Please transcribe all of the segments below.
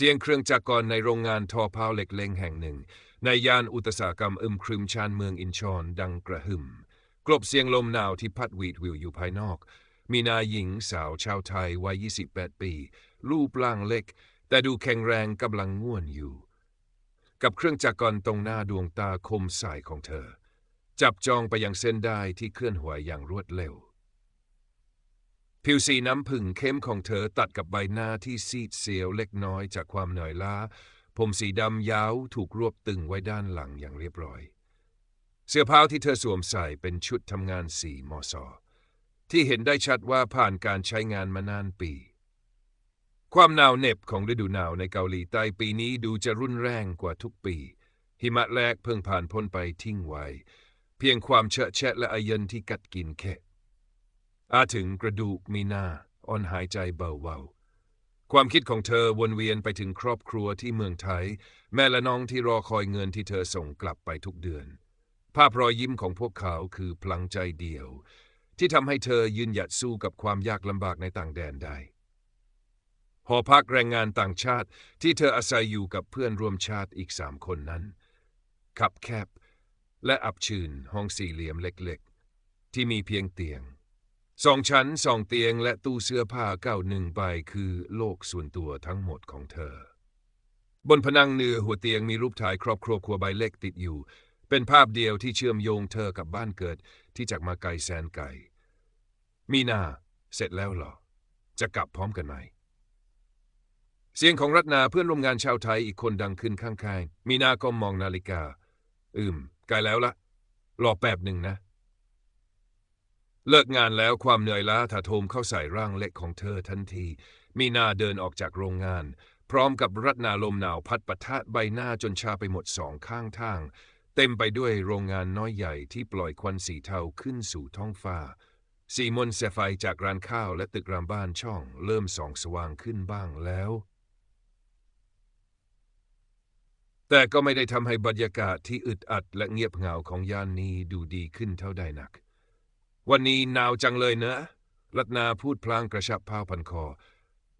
เสียงเครื่องจักรกรในโรงงานทอผ้าเหล็กเล็งแห่งหนึ่ง ในย่านอุตสาหกรรมอึมครึมชานเมืองอินชอนดังกระหึ่ม กลบเสียงลมหนาวที่พัดวีดวิวอยู่ภายนอก มีนายหญิงสาวชาวไทยวัย 28 ปี รูปร่างเล็ก แต่ดูแข็งแรงกำลังง่วนอยู่ กับเครื่องจักรกรตรงหน้าดวงตาคมใสของเธอ จับจองไปยังเส้นได้ที่เคลื่อนไหวอย่างรวดเร็ว ผิวสีน้ำผึ้งเข้มของเธอตัดกับใบหน้าที่ซีดเซียวเล็กน้อยจากความเหนื่อยล้า ผมสีดำยาวถูกรวบตึงไว้ด้านหลังอย่างเรียบร้อย เสื้อผ้าที่เธอสวมใส่เป็นชุดทำงานสีมอซอที่เห็นได้ชัดว่าผ่านการใช้งานมานานปี ความหนาวเหน็บของฤดูหนาวในเกาหลีใต้ปีนี้ดูจะรุนแรงกว่าทุกปี หิมะแรกเพิ่งผ่านพ้นไปทิ้งไว้ เพียงความเชอะแชะและอาเย็นที่กัดกินแค่ อาถึงกระดูกมีหน้าอ่อนหายใจเบาๆความคิดของเธอวนเวียนไปถึงครอบครัวที่เมืองไทย แม่และน้องที่รอคอยเงินที่เธอส่งกลับไปทุกเดือน ภาพรอยยิ้มของพวกเขาคือพลังใจเดียว ที่ทำให้เธอยืนหยัดสู้กับความยากลำบากในต่างแดนได้หอพักแรงงานต่างชาติที่เธออาศัยอยู่กับเพื่อนร่วมชาติอีกสามคนนั้น ขับแคบ และอับชื้นห้องสี่เหลี่ยมเล็กๆ ที่มีเพียงเตียง สองชั้นสองเตียงและตู้เสื้อผ้าเก้าหนึ่งใบคือโลกส่วนตัวทั้งหมดของเธอ บนผนังเนื้อหัวเตียงมีรูปถ่ายครอบครัวครัวใบเล็กติดอยู่ เป็นภาพเดียวที่เชื่อมโยงเธอกับบ้านเกิดที่จากมาไกลแสนไกลมีนาเสร็จแล้วหรอ จะกลับพร้อมกันไหม เสียงของรัตนาเพื่อนร่วมงานชาวไทยอีกคนดังขึ้นข้างๆ มีนาก็มองนาฬิกา อืม ใกล้แล้วละรอแป๊บหนึ่งนะ เลิกงานแล้วความเหนื่อยล้าถาโถมเข้าใส่ร่างเล็กของเธอทันที มีนาเดินออกจากโรงงาน พร้อมกับรัตนาลมหนาวพัดปะทะใบหน้าจนชาไปหมดสองข้างทาง เต็มไปด้วยโรงงานน้อยใหญ่ที่ปล่อยควันสีเทาขึ้นสู่ท้องฟ้า สีมนแสไฟจากร้านข้าวและตึกรามบ้านช่อง เริ่มส่องสว่างขึ้นบ้างแล้ว แต่ก็ไม่ได้ทำให้บรรยากาศที่อึดอัดและเงียบเหงาของย่านนี้ดูดีขึ้นเท่าใดนัก วันนี้หนาวจังเลยเนะรัตนาพูดพลางกระชับผ้าพันคอ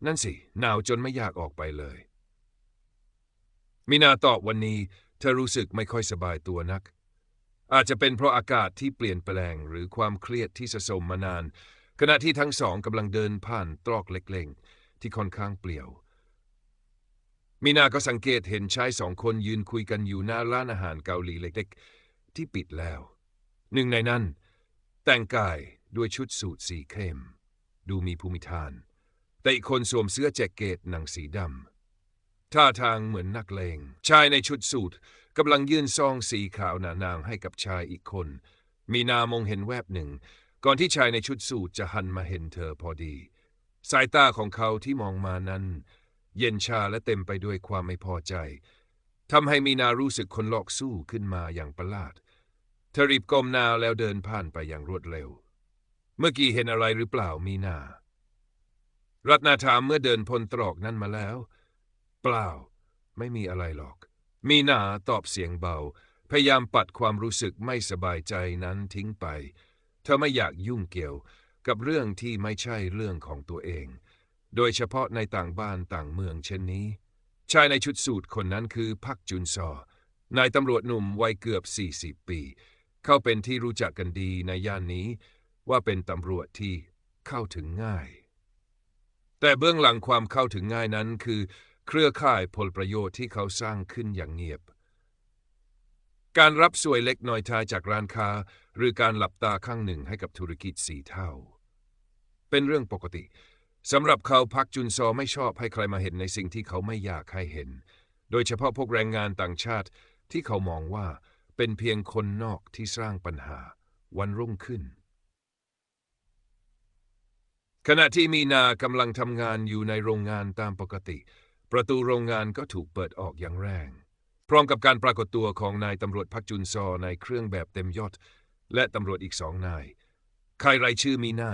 นั่นสิ หนาวจนไม่อยากออกไปเลยมีนาตอบวันนี้เธอรู้สึกไม่ค่อยสบายตัวนัก อาจจะเป็นเพราะอากาศที่เปลี่ยนแปลงหรือความเครียดที่สะสมมานาน ขณะที่ทั้งสองกำลังเดินผ่านตรอกเล็กๆ ที่ค่อนข้างเปลี่ยวมีนาก็สังเกตเห็นชายสองคนยืนคุยกันอยู่หน้าร้านอาหารเกาหลีเล็ก ๆ ที่ปิดแล้ว หนึ่งในนั้น แต่งกายด้วยชุดสูทสีเข้ม ดูมีภูมิฐาน แต่อีกคนสวมเสื้อแจ็คเก็ตหนังสีดำท่าทางเหมือนนักเลง ชายในชุดสูทกำลังยื่นซองสีขาวหนานางให้กับชายอีกคน มีนามองเห็นแวบหนึ่ง ก่อนที่ชายในชุดสูทจะหันมาเห็นเธอพอดี สายตาของเขาที่มองมานั้น เย็นชาและเต็มไปด้วยความไม่พอใจทำให้มีนารู้สึกคนลอกสู้ขึ้นมาอย่างประหลาด เธอรีบก้มหน้าแล้วเดินผ่านไปอย่างรวดเร็ว เมื่อกี้เห็นอะไรหรือเปล่ามีนารัตนาถามเมื่อเดินพ้นตรอกนั้นมาแล้ว เปล่า ไม่มีอะไรหรอก มีนาตอบเสียงเบา พยายามปัดความรู้สึกไม่สบายใจนั้นทิ้งไป เธอไม่อยากยุ่งเกี่ยวกับเรื่องที่ไม่ใช่เรื่องของตัวเอง โดยเฉพาะในต่างบ้านต่างเมืองเช่นนี้ ชายในชุดสูทคนนั้นคือพักจุนซอนายตำรวจหนุ่มวัยเกือบ 40 ปี เขาเป็นที่รู้จักกันดีในย่านนี้ ว่าเป็นตำรวจที่เข้าถึงง่าย แต่เบื้องหลังความเข้าถึงง่ายนั้นคือ เครือข่ายผลประโยชน์ที่เขาสร้างขึ้นอย่างเงียบ การรับสวยเล็กน้อยทายจากร้านค้า หรือการหลับตาข้างหนึ่งให้กับธุรกิจสีเท่าเป็นเรื่องปกติสำหรับเขาพักจุนซอไม่ชอบให้ใครมาเห็นในสิ่งที่เขาไม่อยากให้เห็น โดยเฉพาะพวกแรงงานต่างชาติที่เขามองว่า เป็นเพียงคนนอกที่สร้างปัญหาวันรุ่งขึ้น ขณะที่มีนากำลังทำงานอยู่ในโรงงานตามปกติ ประตูโรงงานก็ถูกเปิดออกอย่างแรง พร้อมกับการปรากฏตัวของนายตำรวจพักจุนซอในเครื่องแบบเต็มยศและตำรวจอีกสองนายใครไรชื่อมีนา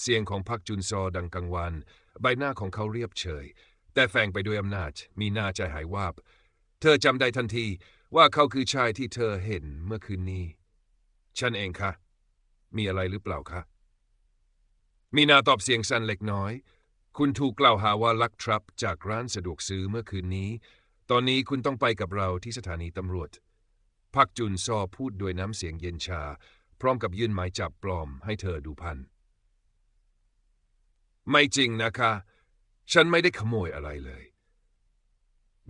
เสียงของพักจุนซอดังกังวานใบหน้าของเขาเรียบเฉย แต่แฝงไปด้วยอำนาจ มีหน้าใจหายวาบ เธอจำได้ทันที ว่าเขาคือชายที่เธอเห็นเมื่อคืนนี้ ฉันเองคะ มีอะไรหรือเปล่าคะ มีนาตอบเสียงสั้นเล็กน้อย คุณถูกกล่าวหาว่าลักทรัพย์จากร้านสะดวกซื้อเมื่อคืนนี้ ตอนนี้คุณต้องไปกับเราที่สถานีตำรวจ พักจุนซอพูดด้วยน้ำเสียงเย็นชา พร้อมกับยื่นหมายจับปลอมให้เธอดูพัน ไม่จริงนะคะ ฉันไม่ได้ขโมยอะไรเลย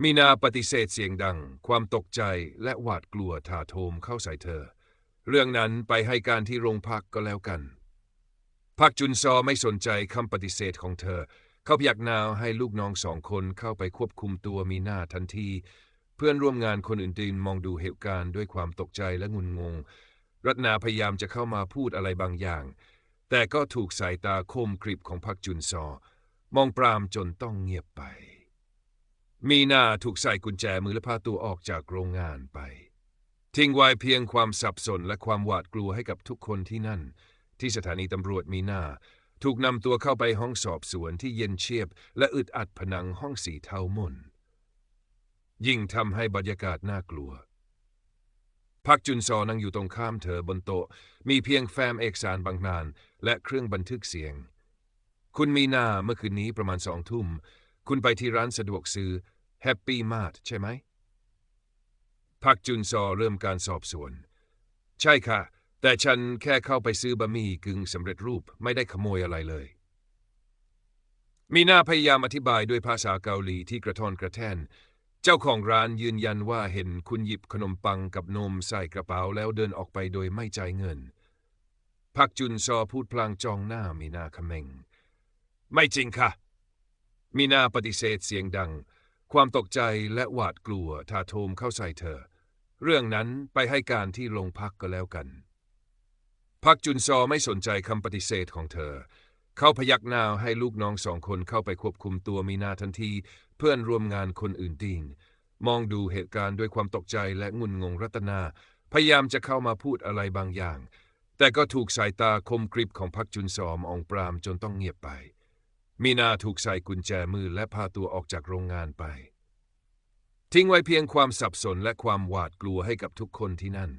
มีนาปฏิเสธเสียงดัง ความตกใจและหวาดกลัวถาโถมเข้าใส่เธอ เรื่องนั้นไปให้การที่โรงพักก็แล้วกัน พักจุนซอไม่สนใจคำปฏิเสธของเธอ เขาพยักหน้าให้ลูกน้องสองคนเข้าไปควบคุมตัวมีนาทันที เพื่อนร่วมงานคนอื่นๆมองดูเหตุการณ์ด้วยความตกใจและงุนงง รัตนาพยายามจะเข้ามาพูดอะไรบางอย่าง แต่ก็ถูกสายตาคมกริบของพักจุนซอ มองปรามจนต้องเงียบไป มีนาถูกใส่กุญแจมือและพาตัวออกจากโรงงานไป ทิ้งไว้เพียงความสับสนและความหวาดกลัวให้กับทุกคนที่นั่น ที่สถานีตำรวจมีนาถูกนำตัวเข้าไปห้องสอบสวนที่เย็นเชียบ และอึดอัดผนังห้องสีเทามนยิ่งทำให้บรรยากาศน่ากลัว พักจุนซอนั่งอยู่ตรงข้ามเธอบนโต๊ะ มีเพียงแฟ้มเอกสารบางนาน และเครื่องบันทึกเสียง คุณมีนาเมื่อคืนนี้ประมาณสองทุ่ม คุณไปที่ร้านสะดวกซื้อแฮปปี้มาร์ทใช่ไหม พักจุนซอเริ่มการสอบสวน ใช่ค่ะ แต่ฉันแค่เข้าไปซื้อบะหมี่กึ่งสำเร็จรูปไม่ได้ขโมยอะไรเลย มีหน้าพยายามอธิบายด้วยภาษาเกาหลีที่กระทอนกระแทนเจ้าของร้านยืนยันว่าเห็นคุณหยิบขนมปังกับนมใส่กระเป๋าแล้วเดินออกไปโดยไม่จ่ายเงิน พักจุนซอพูดพลางจองหน้ามีนาเขมงไม่จริงค่ะ มีนาปฏิเสธเสียงดัง ความตกใจและหวาดกลัวทาโทมเข้าใส่เธอ เรื่องนั้นไปให้การที่โรงพักก็แล้วกัน พักจุนซอไม่สนใจคำปฏิเสธของเธอ เขาพยักหน้าให้ลูกน้องสองคนเข้าไปควบคุมตัวมีนาทันที เพื่อนร่วมงานคนอื่นดิงมองดูเหตุการณ์ด้วยความตกใจและงุนงงรัตนา พยายามจะเข้ามาพูดอะไรบางอย่าง แต่ก็ถูกสายตาคมกริบของพักจุนซอมองปรามจนต้องเงียบไป มีนาถูกใส่กุญแจมือและพาตัวออกจากโรงงานไป ทิ้งไว้เพียงความสับสนและความหวาดกลัวให้กับทุกคนที่นั่น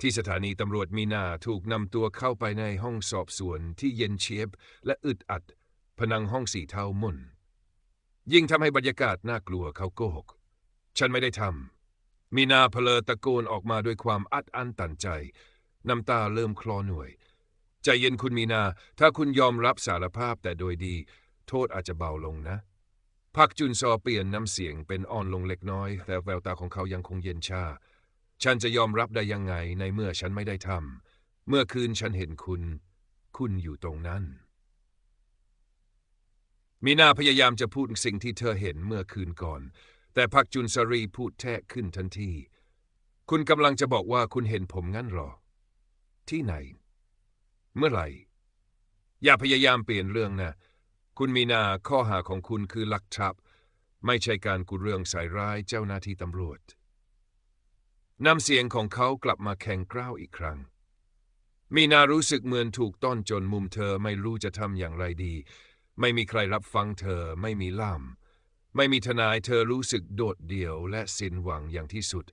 ที่สถานีตำรวจมีนาถูกนำตัวเข้าไปในห้องสอบสวนที่เย็นเชียบและอึดอัดผนังห้องสีเทามุนยิ่งทำให้บรรยากาศน่ากลัวเขาโกหก ฉันไม่ได้ทำมีนาเพลอตะโกนออกมาด้วยความอัดอั้นตันใจ น้ำตาเริ่มคลอหน่วย ใจเย็นคุณมีนา ถ้าคุณยอมรับสารภาพแต่โดยดี โทษอาจจะเบาลงนะพักจุนซอเปลี่ยนน้ำเสียงเป็นอ่อนลงเล็กน้อย แต่แววตาของเขายังคงเย็นชา ฉันจะยอมรับได้ยังไงในเมื่อฉันไม่ได้ทำเมื่อคืนฉันเห็นคุณ คุณอยู่ตรงนั้น มีนาพยายามจะพูดสิ่งที่เธอเห็นเมื่อคืนก่อน แต่พักจุนสรีพูดแทะขึ้นทันที คุณกำลังจะบอกว่าคุณเห็นผมงั้นหรอ ที่ไหน เมื่อไหร่ อย่าพยายามเปลี่ยนเรื่องนะ คุณมีนาข้อหาของคุณคือลักทรัพย์ ไม่ใช่การกุเรื่องใส่ร้ายเจ้าหน้าที่ตำรวจนำเสียงของเขากลับมาแข็งกร้าวอีกครั้ง มีนารู้สึกเหมือนถูกต้อนจนมุมเธอไม่รู้จะทำอย่างไรดี ไม่มีใครรับฟังเธอไม่มีล่ามไม่มีทนายเธอรู้สึกโดดเดี่ยวและสิ้นหวังอย่างที่สุด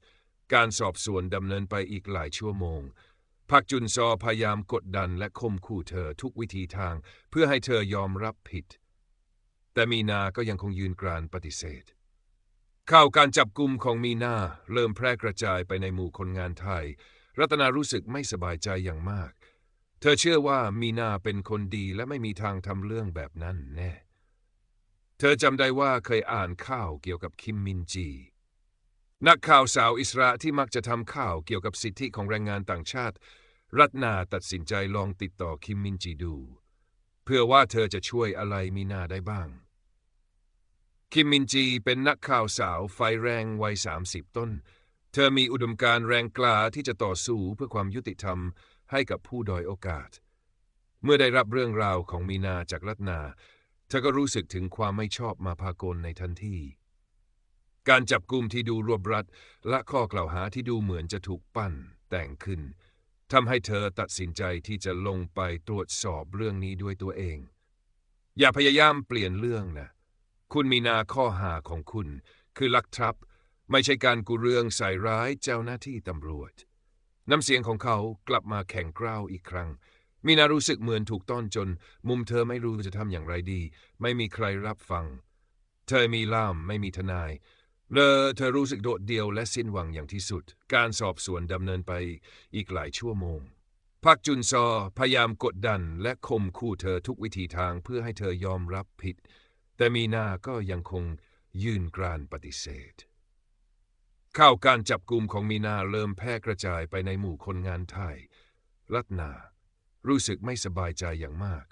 การสอบสวนดำเนินไปอีกหลายชั่วโมง พักจุนซอพยายามกดดันและข่มขู่เธอทุกวิธีทางเพื่อให้เธอยอมรับผิด แต่มีนาก็ยังคงยืนกรานปฏิเสธ ข่าวการจับกลุ่มของมีนาเริ่มแพร่กระจายไปในหมู่คนงานไทย รัตนารู้สึกไม่สบายใจอย่างมาก เธอเชื่อว่ามีนาเป็นคนดีและไม่มีทางทำเรื่องแบบนั้นแน่ เธอจำได้ว่าเคยอ่านข่าวเกี่ยวกับคิมมินจีนักข่าวสาวอิสระที่มักจะทำข่าวเกี่ยวกับสิทธิของแรงงานต่างชาติ รัตนาตัดสินใจลองติดต่อคิมมินจีดู เพื่อว่าเธอจะช่วยอะไรมีนาได้บ้าง คิมมินจีเป็นนักข่าวสาวไฟแรงวัย 30 ต้น เธอมีอุดมการณ์แรงกล้าที่จะต่อสู้เพื่อความยุติธรรมให้กับผู้ด้อยโอกาส เมื่อได้รับเรื่องราวของมีนาจากรัตนา เธอก็รู้สึกถึงความไม่ชอบมาพากลในทันทีการจับกลุ่มที่ดูรวบรัดและข้อกล่าวหาที่ดูเหมือนจะถูกปั้นแต่งขึ้น ทำให้เธอตัดสินใจที่จะลงไปตรวจสอบเรื่องนี้ด้วยตัวเอง อย่าพยายามเปลี่ยนเรื่องนะ คุณมีนาข้อหาของคุณ คือลักทรัพย์ ไม่ใช่การกุเรื่องใส่ร้ายเจ้าหน้าที่ตำรวจ น้ำเสียงของเขากลับมาแข็งกร้าวอีกครั้ง มีนารู้สึกเหมือนถูกต้อนจน มุมเธอไม่รู้จะทำอย่างไรดี ไม่มีใครรับฟัง เธอมีล่ามไม่มีทนาย เลอเธอรู้สึกโดดเดี่ยวและสิ้นหวังอย่างที่สุด การสอบสวนดำเนินไปอีกหลายชั่วโมงพักจุนซอพยายามกดดันและข่มขู่เธอทุกวิธีทางเพื่อให้เธอยอมรับผิด แต่มีนาก็ยังคงยืนกรานปฏิเสธ ข่าวการจับกลุ่มของมีนาเริ่มแพร่กระจายไปในหมู่คนงานไทย รัตนา รู้สึกไม่สบายใจอย่างมาก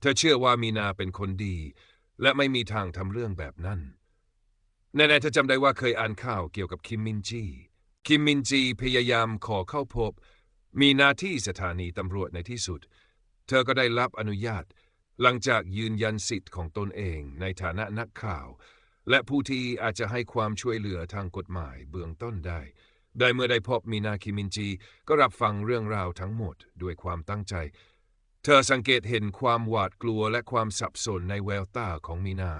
เธอเชื่อว่ามีนาเป็นคนดี และไม่มีทางทำเรื่องแบบนั้น แน่ๆเธอจำได้ว่าเคยอ่านข่าวเกี่ยวกับคิมมินจี คิมมินจีพยายามขอเข้าพบ มีหน้าที่สถานีตำรวจในที่สุด เธอก็ได้รับอนุญาต หลังจากยืนยันสิทธิ์ของตนเองในฐานะนักข่าว และผู้ที่อาจจะให้ความช่วยเหลือทางกฎหมายเบื้องต้นได้ ได้เมื่อได้พบมีนาคิมินจี ก็รับฟังเรื่องราวทั้งหมดด้วยความตั้งใจ เธอสังเกตเห็นความหวาดกลัวและความสับสนในแววตาของมีนา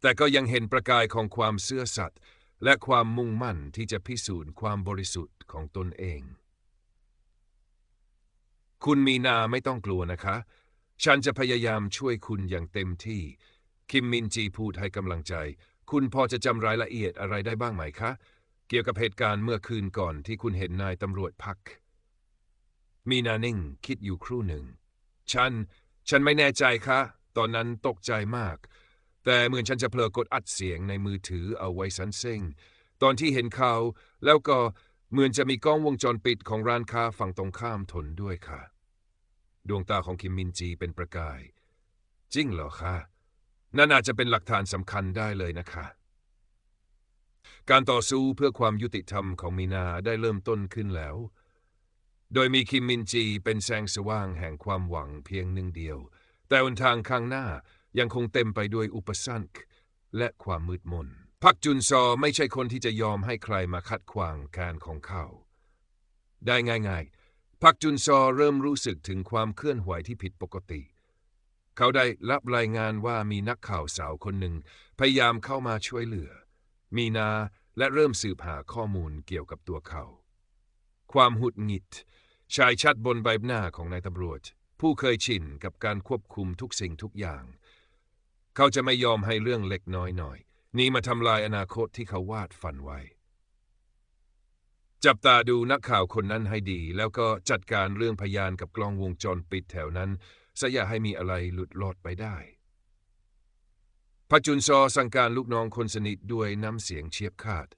แต่ก็ยังเห็นประกายของความเสื่อสัตย์และความมุ่งมั่นที่จะพิสูจน์ความบริสุทธิ์ของตนเอง คุณมีนาไม่ต้องกลัวนะคะ ฉันจะพยายามช่วยคุณอย่างเต็มที่ คิมมินจีพูดให้กำลังใจ คุณพอจะจำรายละเอียดอะไรได้บ้างไหมคะ เกี่ยวกับเหตุการณ์เมื่อคืนก่อนที่คุณเห็นนายตำรวจพัก มีนานิ่งคิดอยู่ครู่หนึ่ง ฉัน ฉันไม่แน่ใจคะ ตอนนั้นตกใจมาก แต่เหมือนฉันจะเพลอกดอัดเสียงในมือถือเอาไว้สันเซ็งตอนที่เห็นเขาแล้วก็เหมือนจะมีกล้องวงจรปิดของร้านค้าฝั่งตรงข้ามทนด้วยค่ะ ดวงตาของคิมมินจีเป็นประกาย จริงเหรอคะนั่นอาจจะเป็นหลักฐานสำคัญได้เลยนะคะ การต่อสู้เพื่อความยุติธรรมของมีนาได้เริ่มต้นขึ้นแล้ว โดยมีคิมมินจีเป็นแสงสว่างแห่งความหวังเพียงหนึ่งเดียว แต่หนทางข้างหน้า ยังคงเต็มไปด้วยอุปสรรคและความมืดมนพักจุนซอไม่ใช่คนที่จะยอมให้ใครมาคัดขวางการของเขา ได้ง่ายๆพักจุนซอเริ่มรู้สึกถึงความเคลื่อนไหวที่ผิดปกติ เขาได้รับรายงานว่ามีนักข่าวสาวคนหนึ่ง พยายามเข้ามาช่วยเหลือ มีนาและเริ่มสืบหาข้อมูลเกี่ยวกับตัวเขา ความหุดหงิด ชายชัดบนใบหน้าของนายตำรวจ ผู้เคยชินกับการควบคุมทุกสิ่งทุกอย่าง เขาจะไม่ยอมให้เรื่องเล็กน้อยหน่อย นี้มาทำลายอนาคตที่เขาวาดฝันไว้ จับตาดูนักข่าวคนนั้นให้ดี แล้วก็จัดการเรื่องพยานกับกล้องวงจรปิดแถวนั้นซะอย่าให้มีอะไรหลุดลอดไปได้พจุนซอสั่งการลูกน้องคนสนิทด้วยน้ำเสียงเฉียบขาด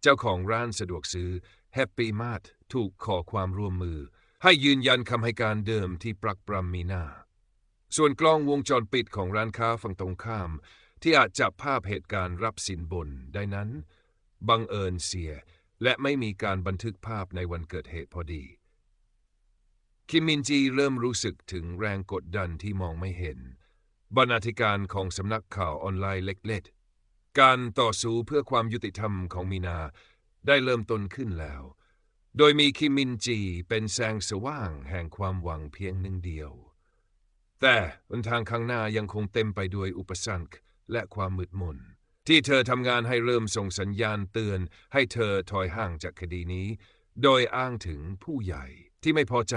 เจ้าของร้านสะดวกซื้อแฮปปี้มาร์ทถูกขอความร่วมมือ ให้ยืนยันคำให้การเดิมที่ปรักปรำมีหน้า ส่วนกล้องวงจรปิดของร้านค้าฝั่งตรงข้าม ที่อาจจับภาพเหตุการณ์รับสินบนได้นั้น บังเอิญเสีย และไม่มีการบันทึกภาพในวันเกิดเหตุพอดี คิมมินจีเริ่มรู้สึกถึงแรงกดดันที่มองไม่เห็น บรรณาธิการของสำนักข่าวออนไลน์เล็กๆ การต่อสู้เพื่อความยุติธรรมของมีนาได้เริ่มต้นขึ้นแล้ว โดยมีคิมมินจีเป็นแสงสว่างแห่งความหวังเพียงหนึ่งเดียว แต่บนทางข้างหน้ายังคงเต็มไปด้วยอุปสรรคและความมืดมน ที่เธอทำงานให้เริ่มส่งสัญญาณเตือน ให้เธอถอยห่างจากคดีนี้ โดยอ้างถึงผู้ใหญ่ที่ไม่พอใจ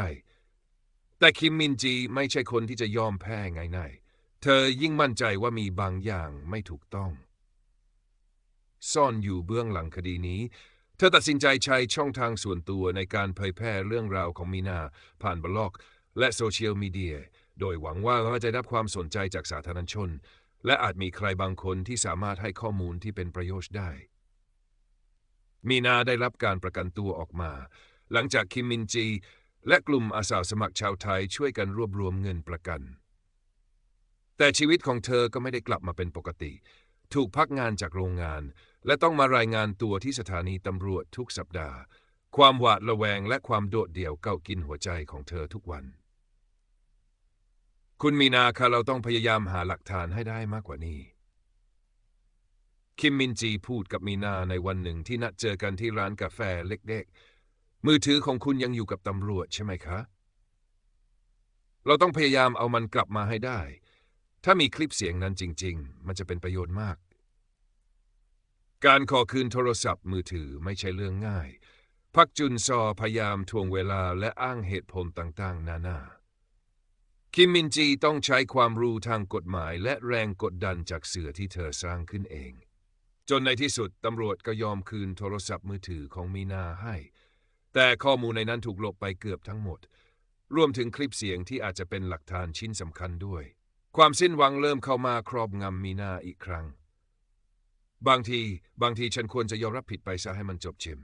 แต่คิมมินจีไม่ใช่คนที่จะยอมแพ้ง่ายๆเธอยิ่งมั่นใจว่ามีบางอย่างไม่ถูกต้อง ซ่อนอยู่เบื้องหลังคดีนี้ เธอตัดสินใจใช้ช่องทางส่วนตัวในการเผยแพร่เรื่องราวของมีนาผ่านบล็อก และโซเชียลมีเดีย โดยหวังว่าเขาจะได้รับความสนใจจากสาธารณชน และอาจมีใครบางคนที่สามารถให้ข้อมูลที่เป็นประโยชน์ได้ มีนาได้รับการประกันตัวออกมา หลังจากคิมมินจี และกลุ่มอาสาสมัครชาวไทยช่วยกันรวบรวมเงินประกัน แต่ชีวิตของเธอก็ไม่ได้กลับมาเป็นปกติ ถูกพักงานจากโรงงาน และต้องมารายงานตัวที่สถานีตำรวจทุกสัปดาห์ ความหวาดระแวงและความโดดเดี่ยวเก้ากินหัวใจของเธอทุกวัน คุณมีนาคะเราต้องพยายามหาหลักฐานให้ได้มากกว่านี้ คิมมินจีพูดกับมีนาในวันหนึ่งที่นัดเจอกันที่ร้านกาแฟเล็กๆ มือถือของคุณยังอยู่กับตำรวจใช่ไหมคะ เราต้องพยายามเอามันกลับมาให้ได้ ถ้ามีคลิปเสียงนั้นจริง ๆ มันจะเป็นประโยชน์มาก การขอคืนโทรศัพท์มือถือไม่ใช่เรื่องง่าย พักจุนซอพยายามทวงเวลาและอ้างเหตุผลต่างๆ นานา คิมมินจีต้องใช้ความรู้ทางกฎหมายและแรงกดดันจากเสือที่เธอสร้างขึ้นเอง จนในที่สุดตำรวจก็ยอมคืนโทรศัพท์มือถือของมีนาให้ แต่ข้อมูลในนั้นถูกลบไปเกือบทั้งหมด รวมถึงคลิปเสียงที่อาจจะเป็นหลักฐานชิ้นสำคัญด้วย ความสิ้นหวังเริ่มเข้ามาครอบงำมีนาอีกครั้ง บางทีบางทีฉันควรจะยอมรับผิดไปซะให้มันจบเชิม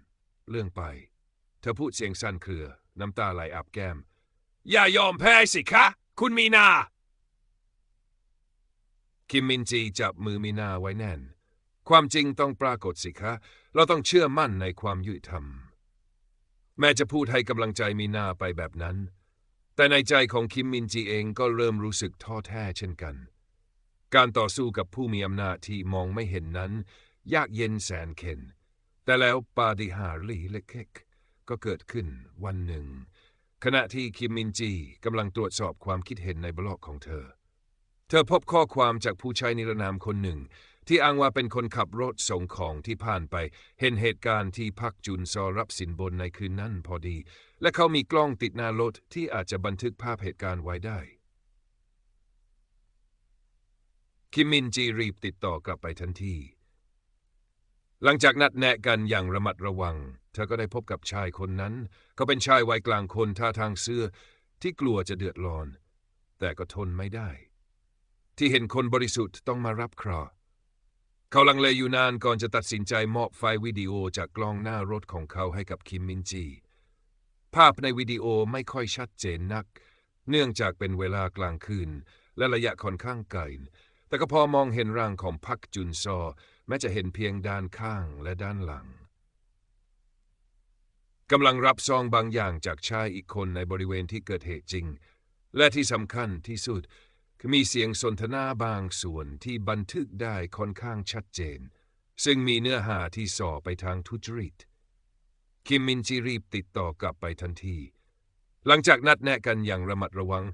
เรื่องไป เธอพูดเสียงสั่นเครือ น้ำตาไหลอาบแก้ม อย่ายอมแพ้สิคะ คุณมีนา คิมมินจีจับมือมีนาไว้แน่น ความจริงต้องปรากฏสิคะ เราต้องเชื่อมั่นในความยุติธรรม แม้จะพูดให้กำลังใจมีนาไปแบบนั้น แต่ในใจของคิมมินจีเองก็เริ่มรู้สึกท้อแท้เช่นกัน การต่อสู้กับผู้มีอำนาจที่มองไม่เห็นนั้น ยากเย็นแสนเข็นแต่แล้วปาฏิหาริย์เล็กๆก็เกิดขึ้นวันหนึ่ง ขณะที่คิมมินจีกำลังตรวจสอบความคิดเห็นในบล็อกของเธอ เธอพบข้อความจากผู้ใช้นิรนามคนหนึ่ง ที่อ้างว่าเป็นคนขับรถส่งของที่ผ่านไป เห็นเหตุการณ์ที่พักจุนซอรับสินบนในคืนนั้นพอดี และเขามีกล้องติดหน้ารถที่อาจจะบันทึกภาพเหตุการณ์ไว้ได้ คิมมินจีรีบติดต่อกลับไปทันที หลังจากนัดแนะกันอย่างระมัดระวัง ธอก็ได้พบกับชายคนนั้น เขาเป็นชายวัยกลางคนท่าทางเสื้อที่กลัวจะเดือดร้อน แต่ก็ทนไม่ได้ ที่เห็นคนบริสุทธิ์ต้องมารับเคราะห์เขาลังเลอยู่นานก่อนจะตัดสินใจมอบไฟล์วิดีโอจากกล้องหน้ารถของเขาให้กับคิมมินจี ภาพในวิดีโอไม่ค่อยชัดเจนนัก เนื่องจากเป็นเวลากลางคืน และระยะค่อนข้างไกลแต่ก็พอมองเห็นร่างของพักจุนซอ แม้จะเห็นเพียงด้านข้างและด้านหลัง กำลังรับซองบางอย่างจากชายอีกคนในบริเวณที่เกิดเหตุจริง และที่สำคัญที่สุดคือมีเสียงสนทนาบางส่วนที่บันทึกได้ค่อนข้างชัดเจน ซึ่งมีเนื้อหาที่ส่อไปทางทุจริต คิมมินจีรีบติดต่อกลับไปทันที หลังจากนัดแนะกันอย่างระมัดระวัง